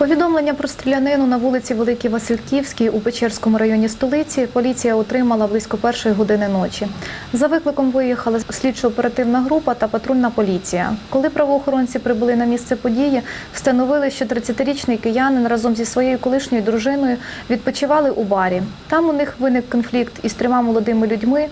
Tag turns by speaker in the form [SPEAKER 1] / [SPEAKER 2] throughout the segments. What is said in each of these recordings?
[SPEAKER 1] Повідомлення про стрілянину на вулиці Великій Васильківській у Печерському районі столиці поліція отримала близько першої години ночі. За викликом виїхала слідчо-оперативна група та патрульна поліція. Коли правоохоронці прибули на місце події, встановили, що 30-річний киянин разом зі своєю колишньою дружиною відпочивали у барі. Там у них виник конфлікт із трьома молодими людьми.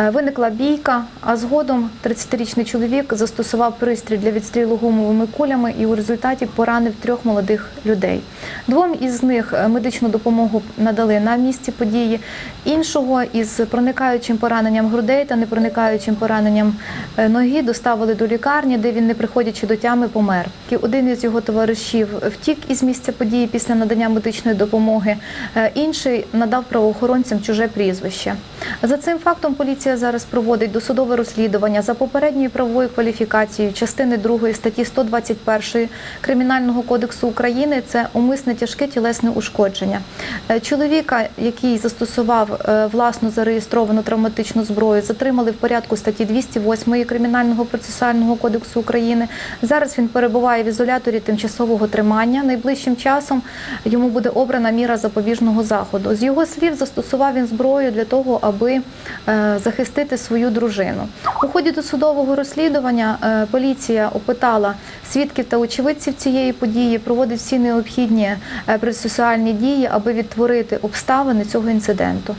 [SPEAKER 1] Е, Виникла бійка, а згодом 30-річний чоловік застосував пристрій для відстрілу гумовими кулями і у результаті поранив трьох молодих людей. Двом із них е, медичну допомогу надали на місці події. Іншого із проникаючим пораненням грудей та непроникаючим пораненням е, ноги доставили до лікарні, де він, не приходячи до тями, помер. Один із його товаришів втік із місця події після надання медичної допомоги. Інший надав правоохоронцям чуже прізвище. За цим фактом поліція зараз проводить досудове розслідування за попередньою правовою кваліфікацією частини 2 статті 121 Кримінального кодексу України. Це умисне тяжке тілесне ушкодження. Е, Чоловіка, який застосував е, власну зареєстровану травматичну зброю, затримали в порядку статті 208 Кримінального процесуального кодексу України. Зараз він перебуває в ізоляторі тимчасового тримання. Найближчим часом йому буде обрана міра запобіжного заходу. З його слів, застосував він зброю для того, аби е, захистити свою дружину. У ході досудового розслідування е, поліція опитала свідків та очевидців цієї події, проводить всі необхідні е, процесуальні дії, аби відтворити обставини цього інциденту.